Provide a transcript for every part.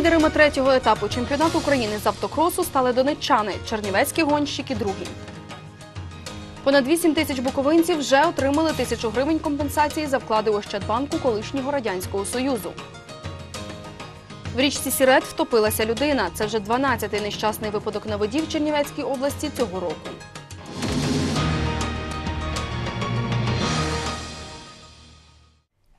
Лідерами третього етапу чемпіонату України з автокросу стали донеччани. Чернівецькі гонщики другі. Понад 8 тисяч буковинців вже отримали тисячу гривень компенсації за вклади Ощадбанку колишнього радянського союзу. В річці Сірет втопилася людина. Це вже 12-й нещасний випадок на воді в Чернівецькій області цього року.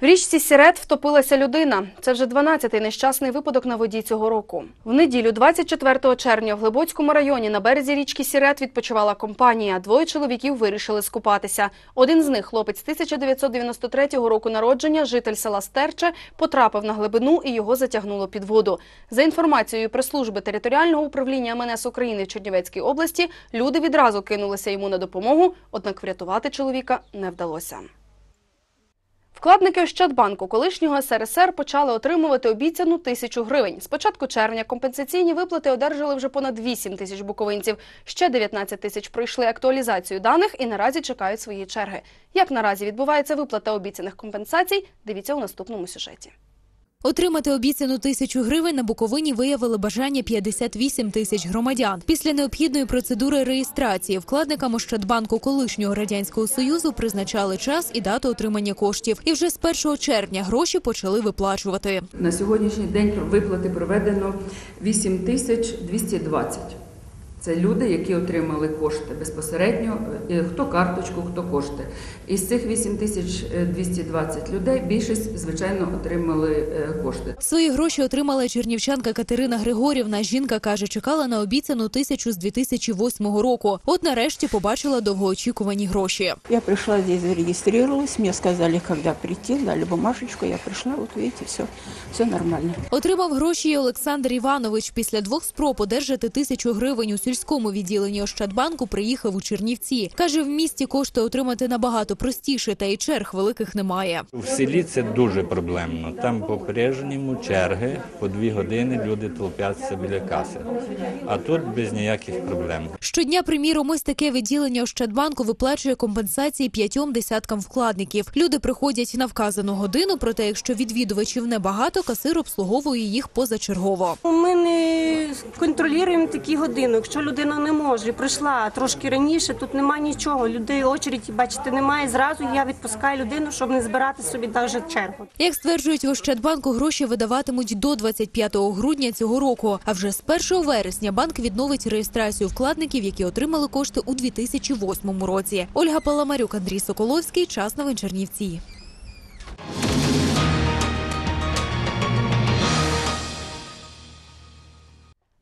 В річці Сірет втопилася людина. Це вже 12-й нещасний випадок на воді цього року. В неділю, 24 червня, в Глибоцькому районі на березі річки Сірет відпочивала компанія. Двоє чоловіків вирішили скупатися. Один з них, хлопець 1993 року народження, житель села Стерче, потрапив на глибину і його затягнуло під воду. За інформацією прес-служби територіального управління МНС України в Чернівецькій області, люди відразу кинулися йому на допомогу, однак врятувати чоловіка не вдалося. Вкладники Ощадбанку колишнього СРСР почали отримувати обіцяну тисячу гривень. З початку червня компенсаційні виплати одержали вже понад 8 тисяч буковинців. Ще 19 тисяч пройшли актуалізацію даних і наразі чекають свої черги. Як наразі відбувається виплата обіцяних компенсацій? Дивіться у наступному сюжеті. Отримати обіцяну тисячу гривень на Буковині виявили бажання 58 тисяч громадян. Після необхідної процедури реєстрації вкладникам Ощадбанку колишнього радянського союзу призначали час і дату отримання коштів. І вже з 1 червня гроші почали виплачувати. На сьогоднішній день виплати проведено 8 тисяч 220. Це люди, які отримали кошти безпосередньо, е, хто карточку, хто кошти. Із цих 8 тисяч 220 людей більшість, звичайно, отримали е, кошти. Свої гроші отримала чернівчанка Катерина Григорівна. Жінка каже, чекала на обіцяну тисячу з 2008 року. От нарешті побачила довгоочікувані гроші. Я пришла здесь, зарегистрировалась, мне сказали, когда прийти, дали бумажечку, я пришла, вот видите, все, все нормально. Отримав гроші і Олександр Іванович. Після двох спроб одержати тисячу гривень у сільському відділенні Ощадбанку приїхав у Чернівці. Каже, в місті кошти отримати набагато простіше, та й черг великих немає. В селі це дуже проблемно. Там по-прежньому черги по дві години люди толпяться біля каси. А тут без ніяких проблем. Щодня, приміром, ось таке відділення Ощадбанку виплачує компенсації п'ятьом десяткам вкладників. Люди приходять на вказану годину, проте якщо відвідувачів небагато, касир обслуговує їх позачергово. Ми не контролюємо такі години. Якщо людина не може, прийшла трошки раніше, тут немає нічого. Людей очереді, бачите, немає. Зразу я відпускаю людину, щоб не збирати собі навіть чергу. Як стверджують в Ощадбанку, гроші видаватимуть до 25 грудня цього року. А вже з 1 вересня банк відновить реєстрацію вкладників, які отримали кошти у 2008 році. Ольга Паламарюк, Андрій Соколовський. Час новин Чернівці.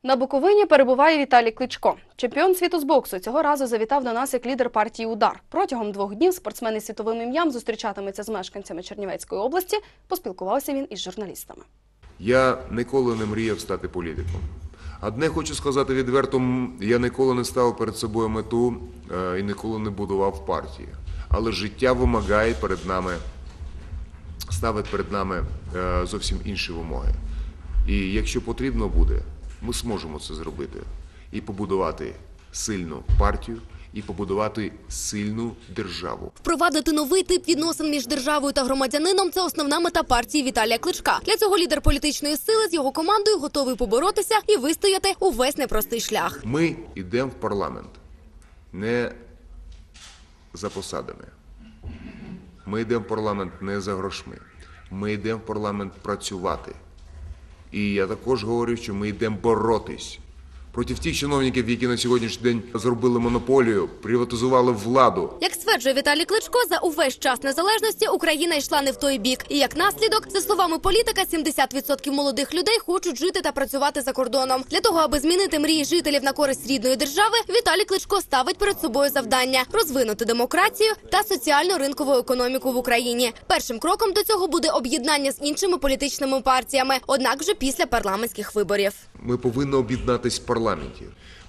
На Буковині перебуває Віталій Кличко. Чемпіон світу з боксу цього разу завітав до нас як лідер партії Удар. Протягом двох днів спортсмен із світовим ім'ям зустрічатиметься з мешканцями Чернівецької області. Поспілкувався він із журналістами. Я ніколи не мріяв стати політиком. Одне хочу сказати відверто, я ніколи не ставив перед собою мету е, і ніколи не будував партії. Але життя вимагає перед нами, ставить перед нами е, зовсім інші вимоги. І якщо потрібно буде, ми зможемо це зробити і побудувати сильну партію, і побудувати сильну державу. Впровадити новий тип відносин між державою та громадянином це основна мета партії Віталія Кличка. Для цього лідер політичної сили з його командою готовий поборотися і вистояти увесь непростий шлях. Ми йдемо в парламент не за посадами. Ми йдемо в парламент не за грошми. Ми йдемо в парламент працювати. І я також говорю, що ми йдемо боротись проти тих чиновників, які на сьогоднішній день зробили монополію, приватизували владу. Як стверджує Віталій Кличко, за увесь час незалежності Україна йшла не в той бік. І як наслідок, за словами політика, 70% молодих людей хочуть жити та працювати за кордоном. Для того, аби змінити мрії жителів на користь рідної держави, Віталій Кличко ставить перед собою завдання розвинути демократію та соціально-ринкову економіку в Україні. Першим кроком до цього буде об'єднання з іншими політичними партіями, однак вже після парламентських виборів. Ми повинні об'єднатись в парламенті.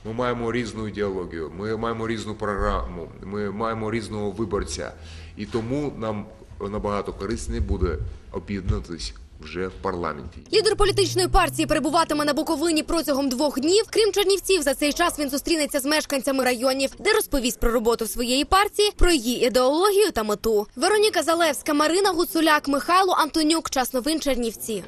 Ми маємо різну ідеологію, ми маємо різну програму, ми маємо різного виборця. І тому нам набагато корисніше буде об'єднатись вже в парламенті. Лідер політичної партії перебуватиме на Буковині протягом двох днів. Крім Чернівців, за цей час він зустрінеться з мешканцями районів, де розповість про роботу своєї партії, про її ідеологію та мету. Вероніка Залевська, Марина Гуцуляк, Михайло Антонюк. Час новин Чернівці.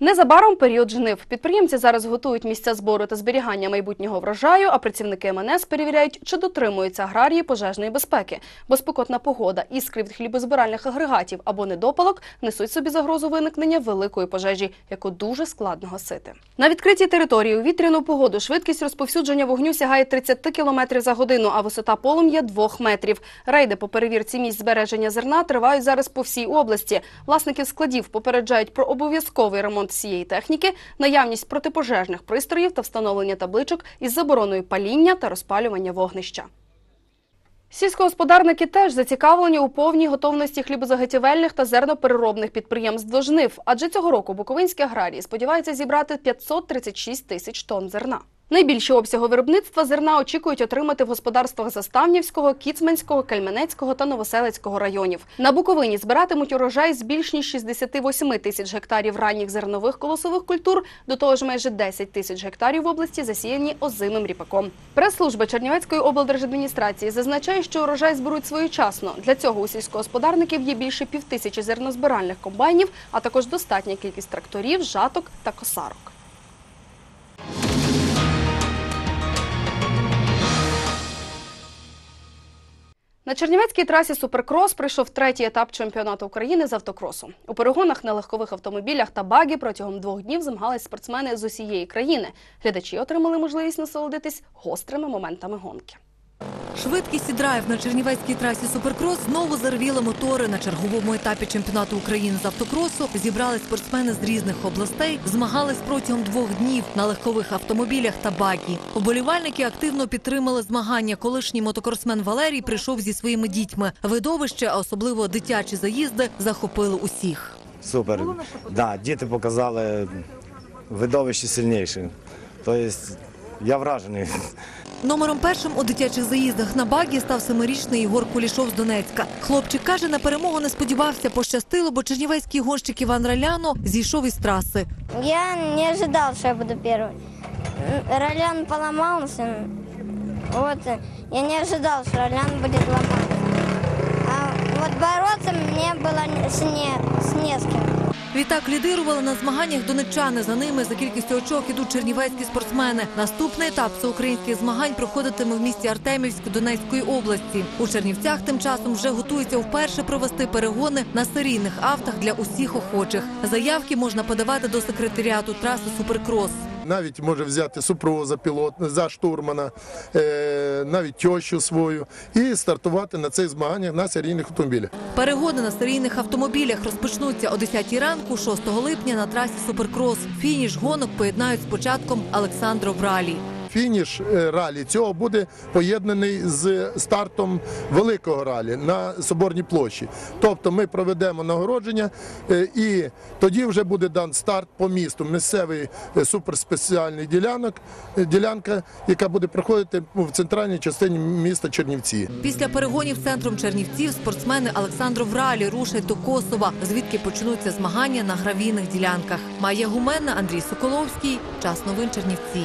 Незабаром період жнив. Підприємці зараз готують місця збору та зберігання майбутнього врожаю, а працівники МНС перевіряють, чи дотримуються аграрії пожежної безпеки. Бо спекотна погода, іскри від хлібозбиральних агрегатів або недопалок несуть собі загрозу виникнення великої пожежі, яку дуже складно гасити. На відкритій території у вітряну погоду швидкість розповсюдження вогню сягає 30 км за годину, а висота полум'я 2 метрів. Рейди по перевірці місць збереження зерна тривають зараз по всій області. Власників складів попереджають про обов'язковий ремонт всієї техніки, наявність протипожежних пристроїв та встановлення табличок із забороною паління та розпалювання вогнища. Сільськогосподарники теж зацікавлені у повній готовності хлібозаготівельних та зернопереробних підприємств до жнив, адже цього року буковинські аграрії сподіваються зібрати 536 тисяч тонн зерна. Найбільші обсяги виробництва зерна очікують отримати в господарствах Заставнівського, Кіцманського, Кельменецького та Новоселицького районів. На Буковині збиратимуть урожай з більш ніж 68 тисяч гектарів ранніх зернових колосових культур, до того ж майже 10 тисяч гектарів в області засіяні озимим ріпаком. Прес-служба Чернівецької облдержадміністрації зазначає, що урожай зберуть своєчасно. Для цього у сільськогосподарників є більше півтисячі зернозбиральних комбайнів, а також достатня кількість тракторів, жаток та косарок. На Чернівецькій трасі Суперкрос прийшов третій етап чемпіонату України з автокросу. У перегонах на легкових автомобілях та багі протягом двох днів змагались спортсмени з усієї країни. Глядачі отримали можливість насолодитись гострими моментами гонки. Швидкість і драйв на Чернівецькій трасі Суперкрос знову зарвіли мотори. На черговому етапі чемпіонату України з автокросу зібрали спортсмени з різних областей, змагались протягом двох днів на легкових автомобілях та багі. Оболівальники активно підтримали змагання. Колишній мотокросмен Валерій прийшов зі своїми дітьми. Видовище, а особливо дитячі заїзди, захопили усіх. Супер. Да, діти показали видовище сильніше. Тобто я вражений. Номером першим у дитячих заїздах на багі став семирічний Ігор Кулішов з Донецька. Хлопчик каже, на перемогу не сподівався, пощастило, бо чернівецький гонщик Іван Раляно зійшов із траси. Я не ожидал, что я буду первый. М, Ролян поломался. Вот, э, я не ожидал, что Ролян будет ломаться. А вот бороться мне было не- с не, с не с кем. Відтак лідирували на змаганнях донеччани. За ними за кількістю очок ідуть чернівецькі спортсмени. Наступний етап всеукраїнських змагань проходитиме в місті Артемівськ Донецької області. У Чернівцях тим часом вже готуються вперше провести перегони на серійних автах для усіх охочих. Заявки можна подавати до секретаріату траси Суперкрос. Навіть може взяти супругу пілот, за штурмана, е, навіть тещу свою і стартувати на цих змаганнях на серійних автомобілях. Перегони на серійних автомобілях розпочнуться о 10 ранку, 6 липня на трасі Суперкрос. Фініш гонок поєднають з початком Олександров ралі. Фініш е, ралі цього буде поєднаний з стартом великого ралі на Соборній площі. Тобто ми проведемо нагородження е, і тоді вже буде дан старт по місту. Місцевий е, суперспеціальний ділянок, ділянка, яка буде проходити в центральній частині міста Чернівці. Після перегонів центром Чернівців спортсмени Олександров ралі рушать до Косова, звідки почнуться змагання на гравійних ділянках. Майя Гуменна, Андрій Соколовський. Час новин Чернівці.